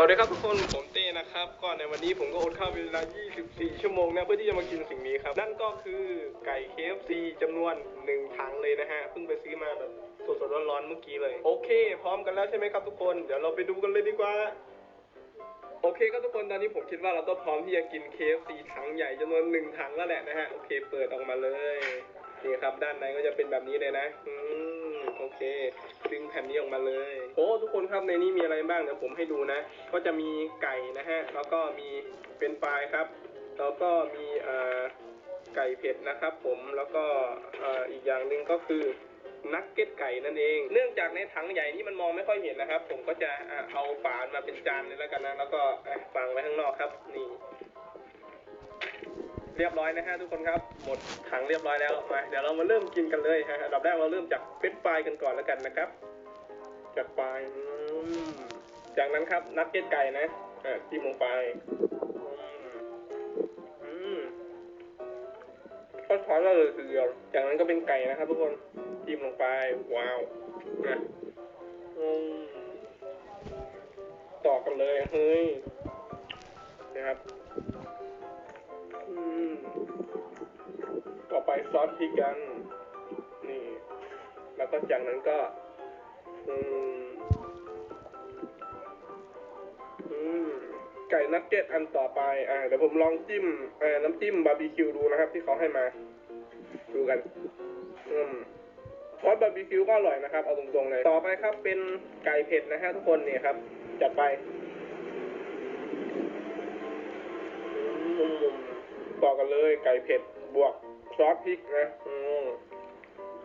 สวัสดีครับทุกคนผมเต้นะครับก็ในวันนี้ผมก็อดข้าวเป็นเวลา 24 ชั่วโมงนะเพื่อที่จะมากินสิ่งนี้ครับ นั่นก็คือไก่ KFC จำนวน 1 ถังเลยนะฮะเพิ่งไปซื้อมาแบบสดๆร้อนๆเมื่อกี้เลย โอเค พร้อมกันแล้วใช่ไหมครับทุกคนเดี๋ยวเราไปดูกันเลยดีกว่าโอเคครับทุกคนตอนนี้ผมคิดว่าเราก็พร้อมที่จะกิน KFC ถังใหญ่จำนวนหนึ่งถังแล้วแหละนะฮะโอเค เปิดออกมาเลยนี่ครับ ด้านในก็จะเป็นแบบนี้เลยนะอืม โอเค ดึงแผ่นนี้ออกมาเลย โอ้ทุกคนครับในนี้มีอะไรบ้างเดี๋ยวผมให้ดูนะ ก็จะมีไก่นะฮะ แล้วก็มีเป็นปลายครับ แล้วก็มีไก่เผ็ดนะครับ ผม แล้วก็อ,อีกอย่างหนึ่งก็คือนักเก็ตไก่นั่นเอง เนื่องจากในถังใหญ่นี่มันมองไม่ค่อยเห็นนะครับ ผมก็จะเอาฝานมาเป็นจานเลยแล้วกันนะ แล้วก็ฝังไว้ข้างนอกครับ นี่ เรียบร้อยนะฮะทุกคนครับ หมดถังเรียบร้อยแล้วมาเดี๋ยวเรามาเริ่มกินกันเลยฮะอันดับแรกเราเริ่มจากเป็นปลายกันก่อนแล้วกันนะครับจากปลายจากนั้นครับนักเก็ตไก่นะอะจิ้มลงไปอืมอืมทอดช้อนเราเลยทีเดียวจากนั้นก็เป็นไก่นะครับ ทุกคนจิ้มลงไป ว้าวนะต่อกันเลยเฮ้ยนะครับ ต่อไปซอสพริกกัน นี่ แล้วก็จากนั้นก็ อืม อืม ไก่นักเก็ตอันต่อไป อ่า เดี๋ยวผมลองจิ้มอ่าน้ำจิ้มบาร์บีคิวดูนะครับ ที่เขาให้มา ดูกัน อืมซอสบาร์บีคิวก็อร่อยนะครับ เอาตรงๆเลย ต่อไปครับเป็นไก่เผ็ดนะฮะทุกคนเนี่ยครับ จัดไป ต่อกันเลย ไก่เผ็ดบวกซอสพริกนะ อืม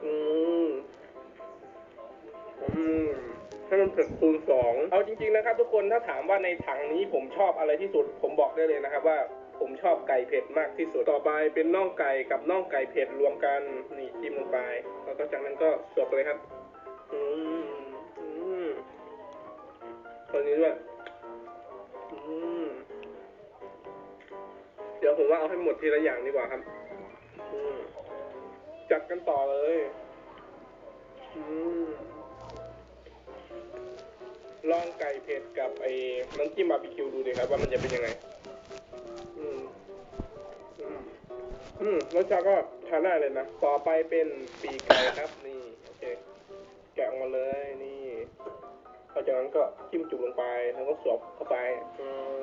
อืมอืมให้มันเผ็ดคูณสองเอาจริง ๆ นะครับ ทุกคนถ้าถามว่าในถังนี้ผมชอบอะไรที่สุด ผมบอกได้เลยนะครับว่าผมชอบไก่เผ็ดมากที่สุด ต่อไปเป็นน่องไก่กับน่องไก่เผ็ดรวมกัน นี่จิ้มลงไป แล้วก็จากนั้นก็สวบเลยครับ อืม อืมตัวนี้ด้วย เดี๋ยวผมว่าเอาให้หมดทีละอย่างดีกว่าครับอืมจัดกันต่อเลยอืมลองไก่เผ็ดกับไอ้น้ำจิ้มบาร์บีคิวดูดิครับ ว่ามันจะเป็นยังไง อืม อืมอืมรสชาติก็ทานได้เลยนะ ต่อไปเป็นปีกไก่ครับ นี่ โอเค แกะออกมาเลย นี่หลังจากนั้นก็จิ้มจุ่มลงไป แล้วก็สวมเข้าไป อืม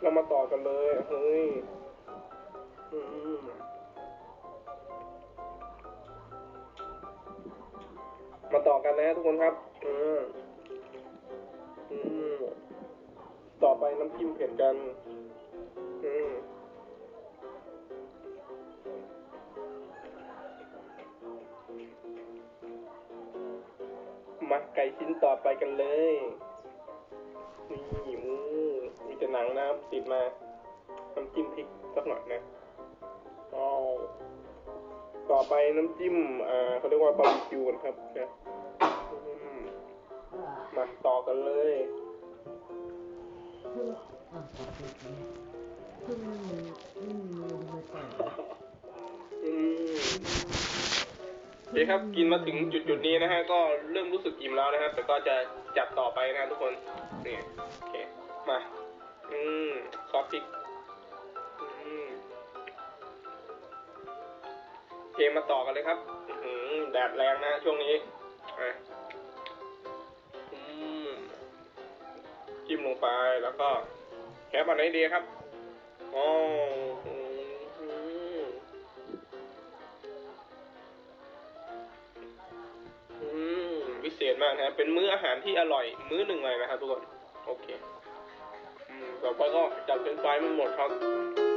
เรามาต่อกันเลยเฮ้ยมมาต่อกันนะทุกคนครับอืมอืมต่อไปน้ำจิ้มเผ็ดกัน อืมมาไก่ชิ้นต่อไปกันเลย งนะครับติดมาน้ำจิ้มพริกสักหน่อยนะอ้าวต่อไปน้ำจิ้มอ่าเขาเรียกว่าบาร์บีคิวกันครับนะมาต่อกันเลยอะขอดูดิเพิ่งไม่มีลงมาก่อนอืมโอเคครับกินมาถึงจุดจุดนี้นะฮะก็เริ่มรู้สึกอิ่มแล้วนะครับแต่ก็จะจัดต่อไปนะทุกคนนี่โอเคมา อืมซอสพริกอืมโอเคมาต่อกันเลยครับ อื้อหือแดดแรงนะช่วงนี้อะอืมจิ้มลงไปแล้วก็แคปอันไหนดีครับอ๋ออืมวิเศษมากนะครับ เป็นมื้ออาหารที่อร่อย มื้อหนึ่งเลยนะครับทุกคน โอเค ต่อไปก็จัดเป็นไฟมันหมดครับ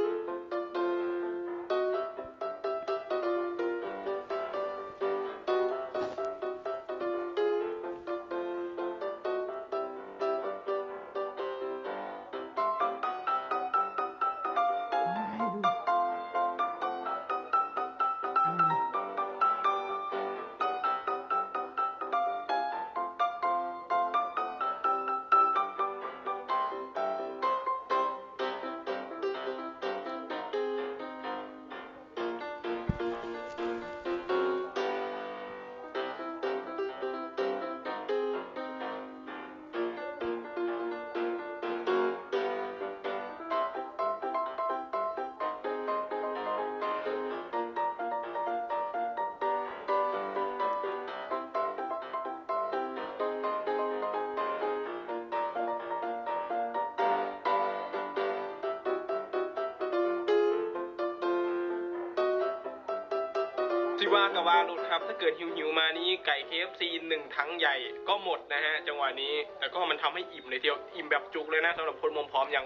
ว่ากับว่าหลุดครับ ถ้าเกิดหิวหิวมานี้ไก่เคฟซีหนึ่งถังใหญ่ก็หมดนะฮะ จังหวะนี้ แต่ก็มันทำให้อิ่มเลยทีเดียวอิ่มแบบจุกเลยนะสำหรับคนมุมพร้อมอย่าง